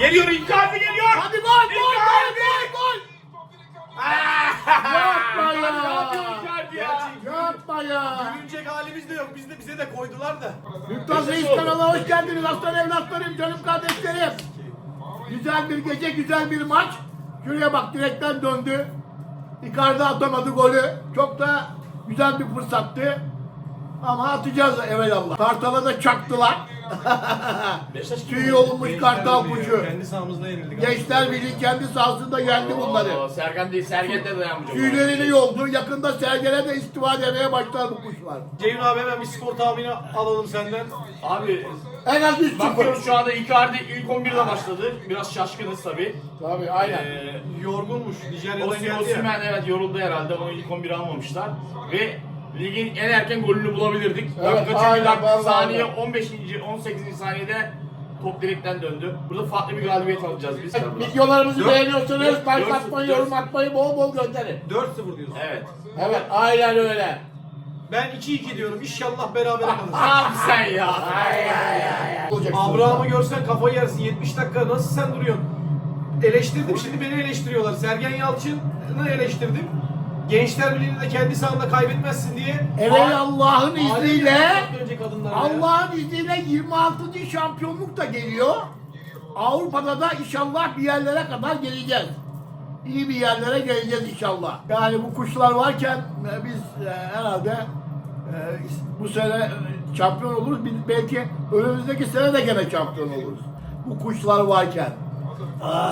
Geliyor Icardi geliyor. Hadi gol gol gol gol gol. Yapma ya. Ya? Yapma ya. Gülünecek halimiz de yok. Biz de bize de koydular da. Mümtaz Reis kanalına hoş geldiniz aslan evlatlarım, canım kardeşlerim. Güzel bir gece, güzel bir maç. Şuraya bak direkten döndü. Icardi atamadı golü. Çok da güzel bir fırsattı. Ama atacağız evelallah. Kartal'a da çaktılar. Tüy olmuş kartal kuşu. Kendi sahamızda yenildik. Gençler Birliği kendi sahasında yendi bunları. Oo, Sergen değil, Sergen de dayanmayacak. Tüylerini yoldu. Yakında sergele de istiva demeye başlar bu kuşlar. Ceyhun abi hemen bir skor tahmini alalım senden. Abi En az 3 bakıyoruz şu anda Icardi ilk 11'de başladı. Biraz şaşkınız tabii. Tabii aynen. Ee, Yorgunmuş. Nijerya'dan geldi ya. Osimhen evet yoruldu herhalde. Onu ilk 11'e almamışlar. Ve ligin en erken golünü bulabilirdik. Evet, Dakika çünkü aynen, dakika, vallahi saniye öyle. 15. 18. saniyede top direkten döndü. Burada farklı bir galibiyet alacağız biz. Videolarımızı Dört- beğeniyorsanız dört- like dört- atmayı, dört- yorum atmayı bol bol gönderin. 4-0 diyorsun. Evet. Evet, aynen öyle. Ben 2-2 diyorum. İnşallah beraber kalırız. Ne yaptın sen ya? Abraham'ı görsen kafayı yersin. 70 dakika nasıl sen duruyorsun? Eleştirdim şimdi beni eleştiriyorlar. Sergen Yalçın'ı eleştirdim. Gençler Birliği'ni de kendi sahanda kaybetmezsin diye. Evet Allah'ın izniyle. Allah'ın izniyle 26. şampiyonluk da geliyor. Avrupa'da da inşallah bir yerlere kadar geleceğiz. İyi bir yerlere geleceğiz inşallah. Yani bu kuşlar varken e, biz e, herhalde e, bu sene şampiyon oluruz. Belki önümüzdeki sene de gene şampiyon oluruz. Bu kuşlar varken.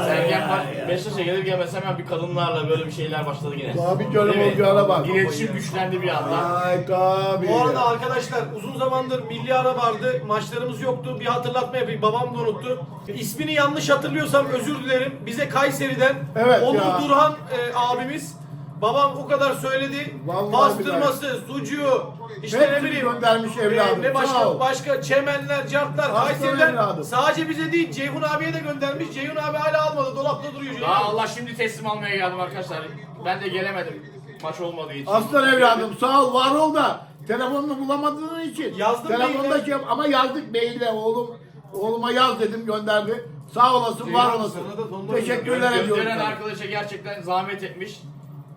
Sergen baş- Beşiktaş'a gelir gelmez hemen bir kadınlarla böyle bir şeyler başladı yine. Tabii canım, Değil mi? olacağına bak. İletişim güçlendi bir anda. Ay tabii. Bu arada arkadaşlar uzun zamandır milli ara vardı. Maçlarımız yoktu. Bir hatırlatma yapayım. Babam da unuttu. İsmini yanlış hatırlıyorsam özür dilerim. Bize Kayseri'den Evet Onur ya. Durhan e, abimiz Babam o kadar söyledi. Vallahi Pastırması, sucuğu, işte Hepsini ne bileyim. göndermiş e, evladım. ne Sağ başka ol. başka çemenler, cartlar Aslan Kayseri'den evladım. sadece bize değil Ceyhun abiye de göndermiş. Ceyhun abi hala almadı. Dolapta duruyor. Daha. Allah şimdi teslim almaya geldim arkadaşlar. Ben de gelemedim. Maç olmadığı için. Aslan evladım sağ ol var ol da telefonunu bulamadığın için. Yazdım Telefonda maille. şey ama yazdık maille oğlum. Oğluma yaz dedim gönderdi. Sağ olasın var olasın. sana da tonla Teşekkürler Gö- ediyorum. Gönderen sana. arkadaşa gerçekten zahmet etmiş.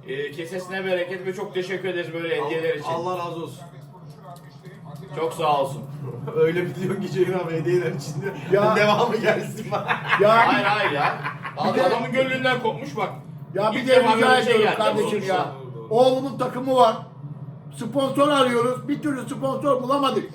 Ee, kesesine bereket ve çok teşekkür ederiz böyle hediyeler için. Allah razı olsun. Çok sağ olsun. Öyle bir diyorsun ki Ceyhun abi hediyeler içinde Ya. devamı gelsin bana. Ya, Hayır hayır ya. De- Adamın gönlünden kopmuş bak. ya bir İlk de defa rica böyle şey ediyorum geldi. kardeşim Sonuçta. ya. Oğlumun takımı var. Sponsor arıyoruz. Bir türlü sponsor bulamadık.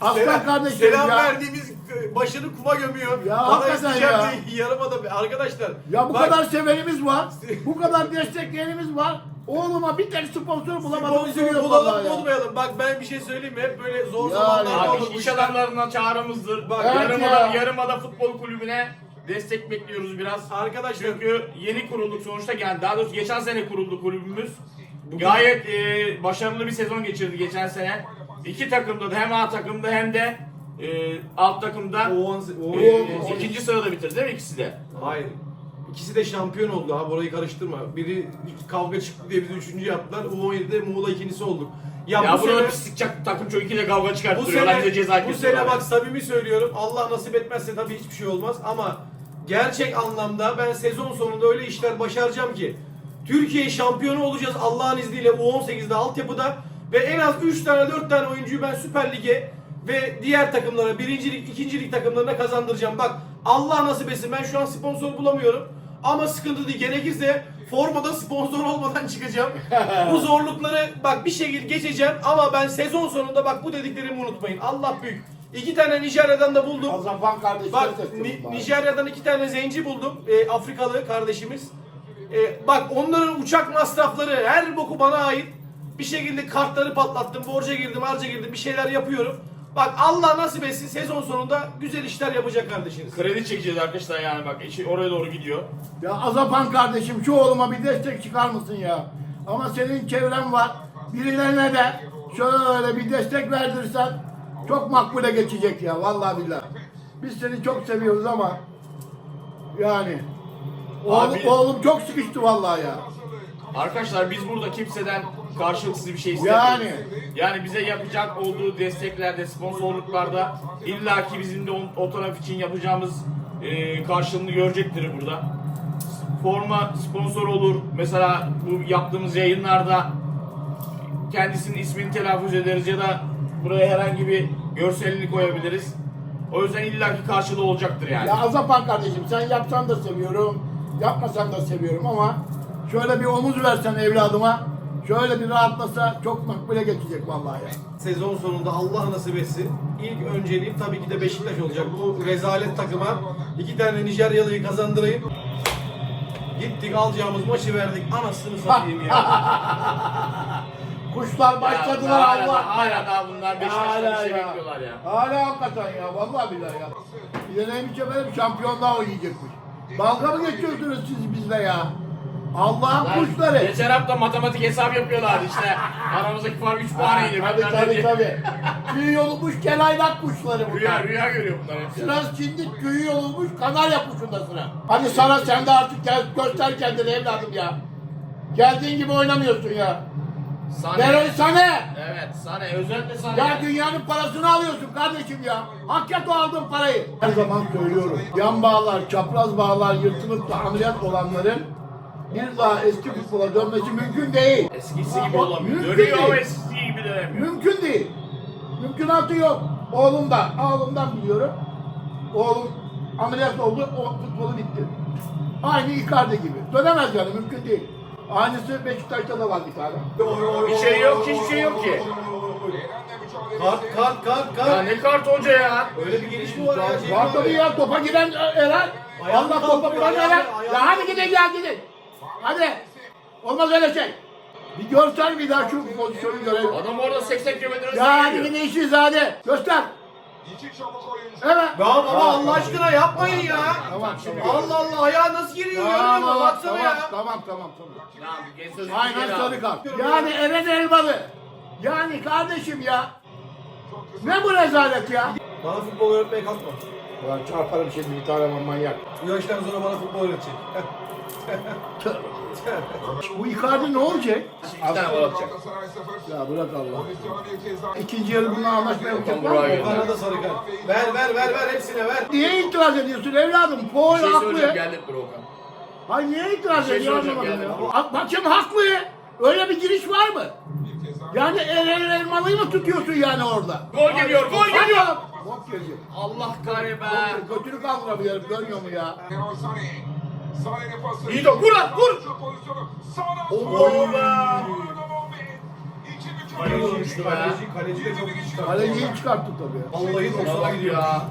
Aslan kardeşim Selam ya. verdiğimiz e, başını kuma gömüyor. Ya Bana hakikaten ya. diye yarıma da arkadaşlar. Ya bu bak, kadar severimiz var. Bu kadar destekleyenimiz var. Oğluma bir tek sponsor bulamadım. sponsor Üzülüyorum bulalım ya. bulmayalım. Bak ben bir şey söyleyeyim mi? Hep böyle zor Yani. zamanlarda Abi olur bu iş işler. adamlarından çağrımızdır. Bak Evet yarımada, ya. yarımada futbol kulübüne destek bekliyoruz biraz. Arkadaşlar Çünkü yeni kurulduk sonuçta yani daha doğrusu geçen sene kuruldu kulübümüz. Gayet e, başarılı bir sezon geçirdi geçen sene. İki takımda da hem A takımda hem de e, alt takımda o, o, e, o- ikinci sırada bitirdi değil mi ikisi de? Hayır. İkisi de şampiyon oldu ha orayı karıştırma. Biri kavga çıktı diye bizi üçüncü yaptılar. U17'de Muğla ikincisi olduk. Ya, Ya, bu burada sene, pislik çak- takım de kavga bu çıkarttırıyorlar bize sene, ceza bu kesiyorlar. sene bak samimi söylüyorum. Allah nasip etmezse tabii hiçbir şey olmaz ama gerçek anlamda ben sezon sonunda öyle işler başaracağım ki Türkiye şampiyonu olacağız Allah'ın izniyle U18'de altyapıda ve en az 3 tane 4 tane oyuncuyu ben Süper Lig'e ve diğer takımlara, birincilik, ikincilik takımlarına kazandıracağım. Bak Allah nasip etsin ben şu an sponsor bulamıyorum. Ama sıkıntı değil. Gerekirse formada sponsor olmadan çıkacağım. bu zorlukları bak bir şekilde geçeceğim ama ben sezon sonunda bak bu dediklerimi unutmayın. Allah büyük. İki tane Nijerya'dan da buldum. Kazanpan kardeşler Bak seçiyorum Ni-. Nijerya'dan iki tane zenci buldum. E, Afrikalı kardeşimiz. E, bak onların uçak masrafları her boku bana ait. Bir şekilde kartları patlattım. Borca girdim, harca girdim. Bir şeyler yapıyorum. Bak Allah nasip etsin sezon sonunda güzel işler yapacak kardeşiniz. Kredi çekeceğiz arkadaşlar yani bak işi oraya doğru gidiyor. Ya Azapan kardeşim şu oğluma bir destek çıkar mısın ya? Ama senin çevren var. Birilerine de şöyle bir destek verdirsen çok makbule geçecek ya vallahi billahi. Biz seni çok seviyoruz ama yani oğlum, Abi- oğlum çok sıkıştı vallahi ya. Arkadaşlar biz burada kimseden karşılıksız bir şey istemiyoruz. Yani. Yani bize yapacak olduğu desteklerde, sponsorluklarda illaki bizim de o, o taraf için yapacağımız e, karşılığını görecektir burada. Forma sponsor olur. Mesela bu yaptığımız yayınlarda kendisinin ismini telaffuz ederiz ya da buraya herhangi bir görselini koyabiliriz. O yüzden illaki karşılığı olacaktır yani. Ya Azapan kardeşim sen yapsan da seviyorum, yapmasan da seviyorum ama şöyle bir omuz versen evladıma, şöyle bir rahatlasa çok makbule geçecek vallahi ya. Sezon sonunda Allah nasip etsin. İlk önceliğim tabii ki de Beşiktaş olacak. Bu rezalet takıma iki tane Nijeryalı'yı kazandırayım. Gittik alacağımız maçı verdik. Anasını satayım ya. Kuşlar başladılar hala, Allah. hala daha bunlar Beşiktaş'tan bir şey bekliyorlar ya. Hala hakikaten ya vallahi billahi ya. Bir de neymiş efendim şampiyonluğa oynayacakmış. Dalga mı geçiyorsunuz siz bizle ya? Allah'ın Lan, kuşları. Geçen hafta matematik hesap yapıyorlardı işte. Aramızdaki fark 3 puan indi. Tabii tabii tabii. Tüy yolumuş kelaynak kuşları bunlar. Rüya, rüya görüyor bunlar hep. ya. Sıra şimdi tüyü yolumuş kanarya kuşunda sıra. Hadi sana sen de artık gel, göster kendini evladım ya. Geldiğin gibi oynamıyorsun ya. Sane. Ver sana. Evet, Sane. Özellikle Sane. Ya dünyanın parasını alıyorsun kardeşim ya. Hak et o aldığın parayı. Her zaman söylüyorum. Yan bağlar, çapraz bağlar yırtılıp da ameliyat olanların bir daha eski futbola dönmesi mümkün değil. Eskisi gibi olamıyor. Mümkün Dönüyor ama değil. eskisi gibi dönemiyor. Mümkün değil. Mümkünatı yok. Oğlum da, oğlumdan biliyorum. Oğlum ameliyat oldu, o futbolu bitti. Aynı Icardi gibi. Dönemez yani, mümkün değil. Aynısı Beşiktaş'ta da var bir tane. Bir şey yok hiçbir şey yok ki. Kart kart kart Ya kart. ne kart hoca ya? Öyle bir geliş mi var ya? Var abi? tabii ya, topa giren Eren. Ayağını Allah topa giren Eren. Ya hadi gidin ya gidin. Hadi. Olmaz öyle şey. Bir görsel bir daha şu pozisyonu görelim. Adam orada 80 kilometre Ya hadi hızla gidin işiniz hadi. Göster. Evet. Ya baba Allah aşkına yapmayın ya. Tamam, tamam. Allah Allah ayağı nasıl giriyor görmüyor musun? Baksana tamam, ya. tamam, tamam, tamam. Ya genç sözü Aynen sarı kart. Yani Eren Elmalı. Yani kardeşim ya. Ne bu rezalet ya? Bana futbol öğretmeye kalkma. Ulan çarparım şimdi bir tane manyak. Bu yaştan sonra bana futbol öğretecek. Bu Icardi ne olacak? Bir tane gol atacak. Ya bırak Allah. İkinci yarı bununla anlaşma yapacaklar buraya mı? gel. Bana da sarı kart. Ver ver ver ver hepsine ver. Niye itiraz ediyorsun evladım? Paul Bir şey söyleyeceğim haklı. geldi dur Okan. Hayır niye itiraz Bir şey ediyor söyleyeceğim, anlamadım ya. Bakın haklı. Öyle bir giriş var mı? Yani Eren Elmalı'yı mı tutuyorsun yani orada? Gol geliyor, gol geliyor. Bok geliyor. Allah kahretme. Götünü kaldıramıyorum görmüyor mu ya? İyi de vur lan vur. Oy be. Kaleci vurmuştu be. Kaleci, kaleci de çok iyi çıkarttı. Kaleciyi çıkarttı tabii. Vallahi 90'a Bak gidiyor. ya.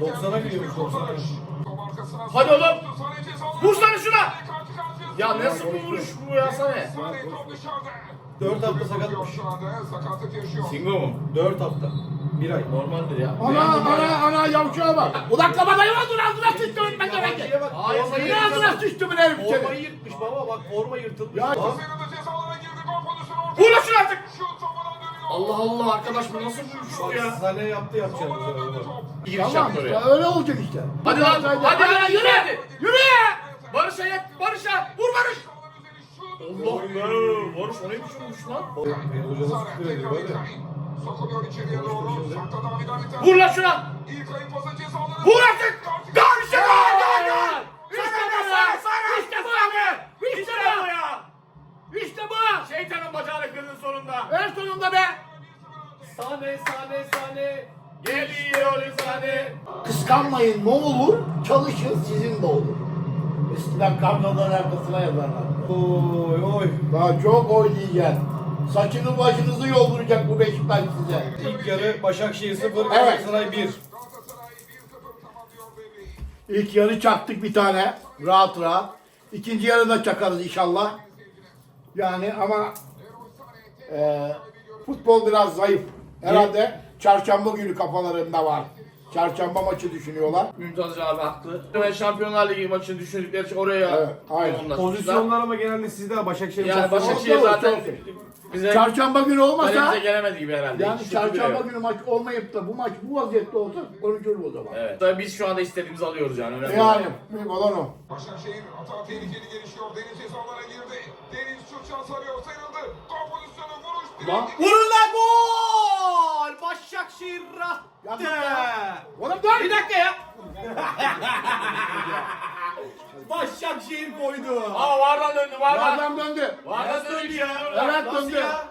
90'a gidiyormuş 90'a. Hadi oğlum. Vursana şuna. Ya nasıl bir vuruş bu ya sana? 4 hafta sakatmış. Singo mu? 4 hafta. 1 ay. Normaldir ya. Ana ana ana yavşağa bak. Ulan kabadayı var ağzına sıçtım ben de Yabancıya belki. bak. Hayır, hayır, Ne ağzına sıçtım ben herif Formayı seni. yırtmış baba bak forma yırtılmış. Ya-. Vur şunu artık. Allah Allah arkadaş bu nasıl bir bu ya? Sane yaptı yapacağını. Giriş Tamam yaptı işte öyle olacak işte. Hadi lan hadi hadi hadi yürü. yürü. Ya. Barış. Allah be. Barış o neymiş olmuş lan? Hocamız küfür ediyor böyle. Vur lan şuna. Vur artık. Gol işte gol gol gol. İşte bu ya. İşte bu abi. İşte bu ya. İşte bu. Şeytanın bacağını kırdın sonunda. En sonunda be. Sane sane sane. Geliyor sani. Kıskanmayın ne olur, çalışın sizin de olur. Eskiden kamyonların arkasına yazarlar. Oy oy. Daha çok oynayacak. Saçını başınızı yolduracak bu Beşiktaş size. İlk yarı Başakşehir 0, Evet. Galatasaray 1. İlk yarı çaktık bir tane. Rahat rahat. İkinci yarıda çakarız inşallah. Yani ama e, futbol biraz zayıf. Herhalde çarşamba günü kafalarında var. Çarşamba maçı düşünüyorlar. Mümtaz abi haklı. Ben Şampiyonlar Ligi maçını düşündükleri için oraya Evet, aynen. Pozisyonlar ama genelde sizde Başakşehir Yani Başakşehir Olsun, zaten olsun. bize Çarşamba günü olmasa kalemize gelemedi gibi herhalde. yani Hiç bile çarşamba yok. günü maç olmayıp da bu maç bu vaziyette olsa konuşuruz o zaman. Evet. Tabii biz şu anda istediğimizi alıyoruz yani. Önemli Yani büyük olan o. Başakşehir hata tehlikeli gelişiyor. Deniz cezalara girdi. Deniz şut şans arıyor. Sıyrıldı. Gol pozisyonu vuruş. Lan. Vurun lan gol! Başakşehir Yapma attı. ya. Oğlum dur. Bir dakika ya. Başakşehir koydu. Aa vardan döndü vardan. Adam döndü. Vardan döndü ya. Evet Nasıl döndü. ya?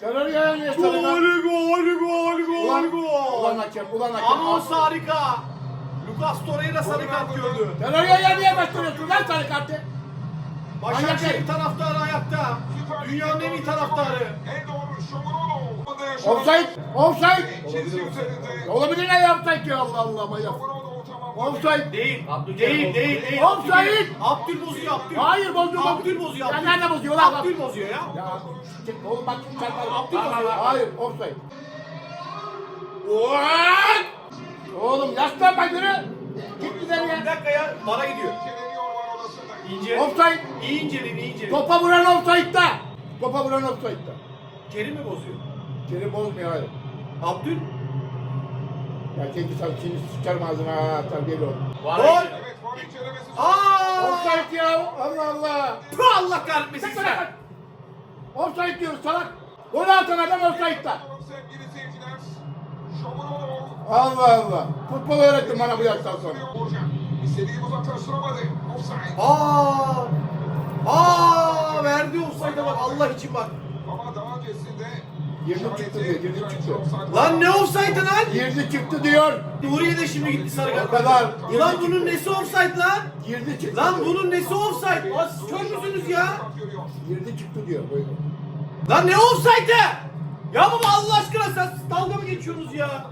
Terör yayan Gol gol gol gol Ulan, gol. ulan hakem, ulan hakem. Anons harika. Lucas Torreira sarı kart gördü. Terör yayan niye gösteriyorsun lan sarı kartı? Başakşehir taraftarı ayakta. Dünyanın en iyi taraftarı. Offside, offside. Olabilir ne offside ya Allah Allah manyak. Offside. Değil. Abdülkerim Değil, değil, değil. Offside. Abdül bozuyor, Abdül. Hayır bozuyor. Abdül bozuyor. Ya Abdül. nerede bozuyor lan? Abdül bozuyor ya. Ya oğlum bak çarpar. Abdül Hayır, bozuyor. Hayır offside. What? Oğlum yaşlanma yürü. Git Bir ileriye. dakika ya. Bana gidiyor. İnce. Offside. İyi inceleyin, iyi inceleyin. Topa vuran offside'da. Topa vuran offside'da. Kerim mi bozuyor? Kerim bozmuyor hayır. Abdül. Ya kendi sen şimdi sıçarım ağzına ha terbiyeli ol. Var Gol. ya. Aa! Offside ya Allah Allah. Puh, Allah kahretmesin bak. sen. Offside diyoruz salak. Gol atan adam offside'da. Allah Allah. Futbol öğrettin bana bu yaştan sonra. İstediği uzaklaştıramadı. Offside. Aa! Aa! Verdi offside'a bak Allah için bak. Ama daha öncesinde Girdi çıktı diyor, girdi çıktı. Lan ne offside'ı lan? Girdi çıktı diyor. Nuriye de şimdi gitti sarı kart. O kadar. Ulan bunun nesi offside lan? Girdi çıktı. Lan bunun nesi offside? Lan siz kör müsünüz ya? Girdi çıktı diyor. Böyle. Lan ne offside'ı? Ya baba Allah aşkına sen dalga mı geçiyorsunuz ya?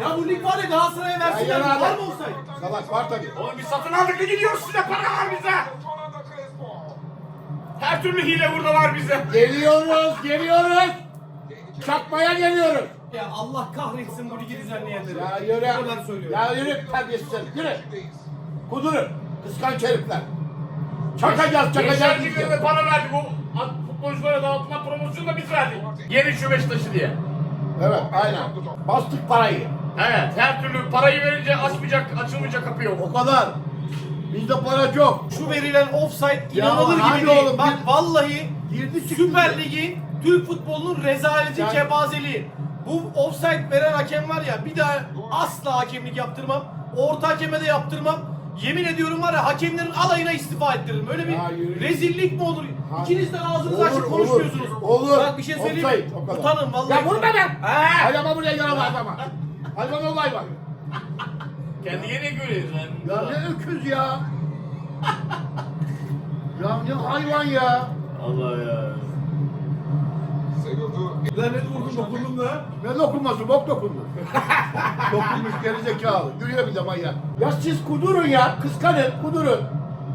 Ya bu lig var ya Galatasaray'a versinler. Ya, ya, Var mı offside? Salak var tabii. Oğlum biz satın aldık da gidiyoruz size para var bize. Her türlü hile burada var bize. Geliyoruz, geliyoruz. Çakmaya geliyoruz. Ya Allah kahretsin bu ligi düzenleyenleri. Ya yürü. Bu kadar söylüyorum. Ya yürü terbiyesiz. Yürü. Kudurun. Kıskanç herifler. Çakacağız, çakacağız. De para verdik. O at- futbolculara dağıtılan promosyonu da biz verdik. Yeni şu Beşiktaş'ı diye. Evet, aynen. Bastık parayı. Evet her türlü parayı verince açmayacak, açılmayacak kapı yok. O kadar. Bizde para çok. Şu verilen offside Ya inanılır hadi gibi değil. oğlum, Bak bir- vallahi Girdi çıktı. Süper Lig'in Türk futbolunun rezaleti, Yani- kebazeliği. Bu offside veren hakem var ya bir daha asla hakemlik yaptırmam. Orta hakeme de yaptırmam. Yemin ediyorum var ya hakemlerin alayına istifa ettiririm. Öyle bir Ya yürü. rezillik mi olur? Ha. İkiniz de ağzınızı Olur, açık olur, konuşmuyorsunuz. olur. Bak bir şey söyleyeyim Offside, mi? o kadar. Utanın vallahi. Ya vurma ben. He. Hayama buraya yarama adama. Hayvan ol hayvan. Kendi yine görüyoruz yani. Ya ne öküz ya. ya ne hayvan ya. Allah ya. Sevildi. Lanet vurdum dokundum da. Ne dokunması bok dokundu. Dokunmuş gerizekalı. Gülüyor bir de manyak. Ya siz kudurun ya. Kıskanın kudurun.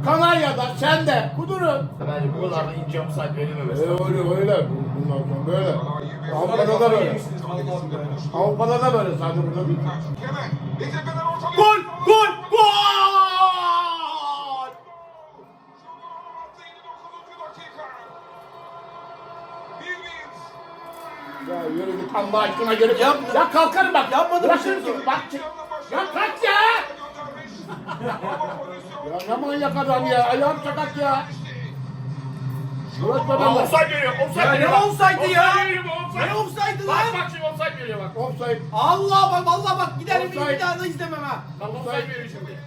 Kanarya'da sen de kudurun. Bence bu kadar da ince offside verilmemesi. Öyle öyle öyle. Bunlar sonra böyle. Avrupa'da da böyle. Avrupa'da da böyle sadece burada değil. Hemen. Etepe'den ortalıyor. Gol! Gol! Gol! Attı 59. dakika. Bir bir. Ya yürü git Allah aşkına gelip. Yapma. Ya kalkarım bak. Yapmadım bir Bırakırım şey. seni. Bak. Ya kaç ya. Ya ne manyak adam ya. Ayağım sakat ya. Bırakma Aa, de. offside veriyor, offside Ya ne veriyor. bak. offside'ı ya? Offside veriyor, bu offside. Ne offside'ı Bak lan? bak şimdi offside veriyor bak. Offside. Allah bak vallahi bak giderim Offside. bir daha da izlemem ha. Bak offside veriyor şimdi.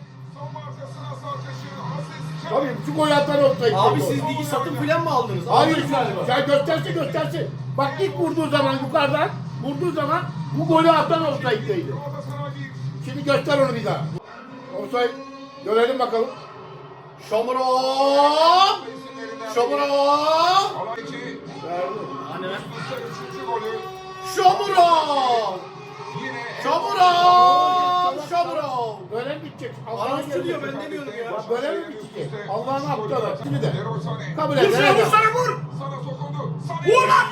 Tabii şu gol atan offside. Abi siz ligi satın filan mı aldınız? Hayır Aldınız galiba. sen göstersin göstersin. Bak ilk vurduğu zaman yukarıdan vurduğu zaman bu golü atan offside'deydi. Şimdi göster onu bir daha. Offside. Görelim bakalım. Şomurom! Şomurom! Şomurom! Şomurom! Şomurom! Böyle mi bitecek? Gelecek. diyor, ben demiyorum ya. Böyle mi bitecek? Allah'ın aptalı. Şimdi de. Kabul et. vur sana vur. Sana sokuldu. Sané. Vur lan.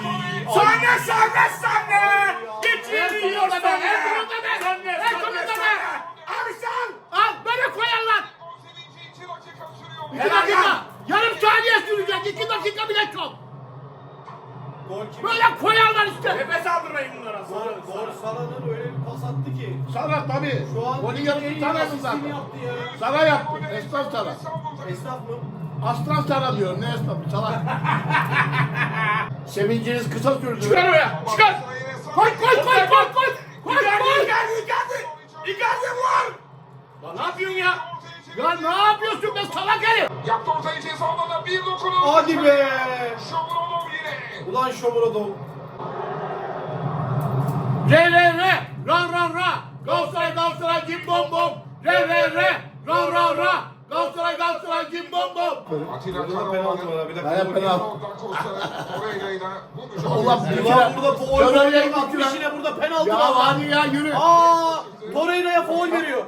Sahne sahne sahne. Geçiyor En yiyor sonunda be, sahne. en sonunda be. Sahne, En sahne, sonunda be. sahne. Abi sen. Al böyle koyarlar. Sevinci iki dakika sürüyor. İki Helal dakika. lan. Yarım saniye sürecek. Dakika bile çok. Gol kim? Böyle koyarlar işte. Nefes aldırmayın bunlara. Gol, gol Salah'ın öyle bir pas attı ki. Sana tabii. Şu an Golün en yarısı iyi sana mı asistini zaten? yaptı ya. Sana yaptı. Esnaf sana. Esnaf mı? Aslan sana diyorum. Ne esnafı salak. Sevinciniz kısa sürdü. Çıkar oraya. Çıkar. Hadi be. Şomurodov yine. Ulan Shomurodov. Re re re. Ra ra ra. Galatasaray Galatasaray cim bom bom. Re re re. Ra ra ra. Galatasaray Galataray cim bom bom. Atilla penaltı var. Bir dakika. penaltı. Allah bilir. Ulan burada foul veriyor. bir işine burada penaltı Ya var. hadi ya yürü. Aa, Torreira'ya foul veriyor.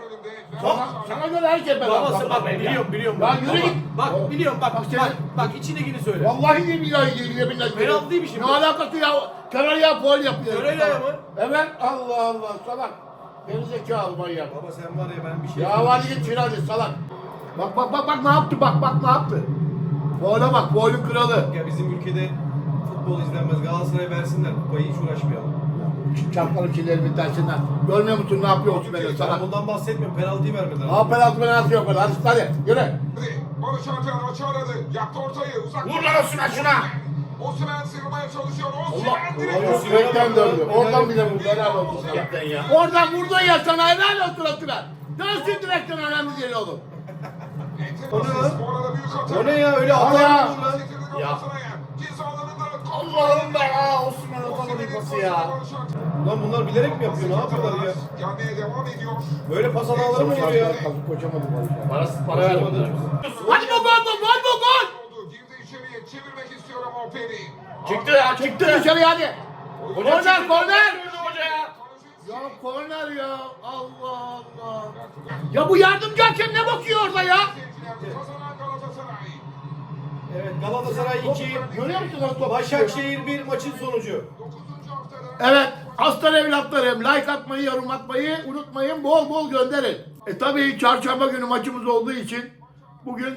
Sana, sana göre herkes ben Babası bak biliyorum biliyorum. Ya bak. yürü git. Bak biliyorum bak Bak bak senin- bak, içindekini söyle. Vallahi iyi billahi iyi billahi. Değil mi şimdi? Ne alakası ya? Kanarya foul yapıyor. Kanarya mı? Evet Allah Allah salak. Gerizekalı manyak. Baba sen var ya ben bir şey Ya hadi git hadi salak. Bak bak bak bak ne yaptı bak bak ne yaptı. Foul'a bak foul'ün kralı. Ya bizim ülkede futbol izlenmez. Galatasaray'a versinler kupayı hiç uğraşmayalım. Çarpmalı çilerin bir tanesinden. Görmüyor musun ne yapıyor Osman'ı Ben salak. bundan bahsetmiyorum. Penaltıyı vermediler. Ha penaltı penaltı yok. Hadi hadi yürü. Barış Alper maçı aradı. Yaptı ortayı. Uzak. Vur lan Osman şuna. Osimhen sıyrılmaya çalışıyor. Allah Osimhen direkt. Direkten döndü. Oradan bile vurdu. Helal olsun sana. Ya. Oradan vurdun ya sana helal olsun Osman. Dönsün direkten önemli değil oğlum. O ne lan? O ne ya öyle ya. mı alanında. Allah'ım be ya. Osman pası ya. Lan bunlar bilerek mi yapıyor? Ne yapıyorlar ya? Gelmeye devam ediyor. Böyle pas hataları mı olur ya? Kazık koşamadım. Parası para vermediler. Hadi bu gol. Oldu. Girdi içeriye. Çevirmek istiyor ama Operi. Çıktı ya Çıktı çıktı. dışarı hadi. Korner, korner. Ya. Korner ya. Allah Allah. Ya bu yardımcı hakem ne bakıyor orada ya? Evet Galatasaray 2, Görüyor musun Başakşehir 1 maçın sonucu. 9. haftada Evet, aslan evlatlarım like atmayı, yorum atmayı unutmayın. Bol bol gönderin. E tabii çarşamba günü maçımız olduğu için bugün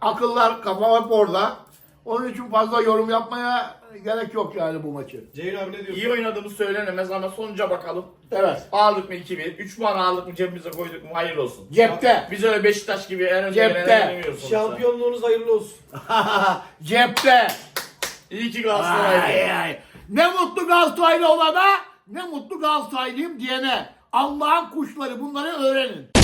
akıllar kafam hep orada. Onun için fazla yorum yapmaya gerek yok yani bu maçı. Ceyhun abi ne diyorsun? İyi oynadığımız söylenemez ama sonuca bakalım. Evet. Aldık mı 2-1? 3 puan aldık mı cebimize koyduk mu hayırlı olsun. Cepte. Biz öyle Beşiktaş gibi en önce Cepte. sonuçta. Şampiyonluğunuz hayırlı olsun. Cepte. İyi ki Ay, Galatasaray'dı. ay. Ne mutlu Galatasaraylı olana, ne mutlu Galatasaraylıyım diyene. Allah'ın kuşları bunları öğrenin.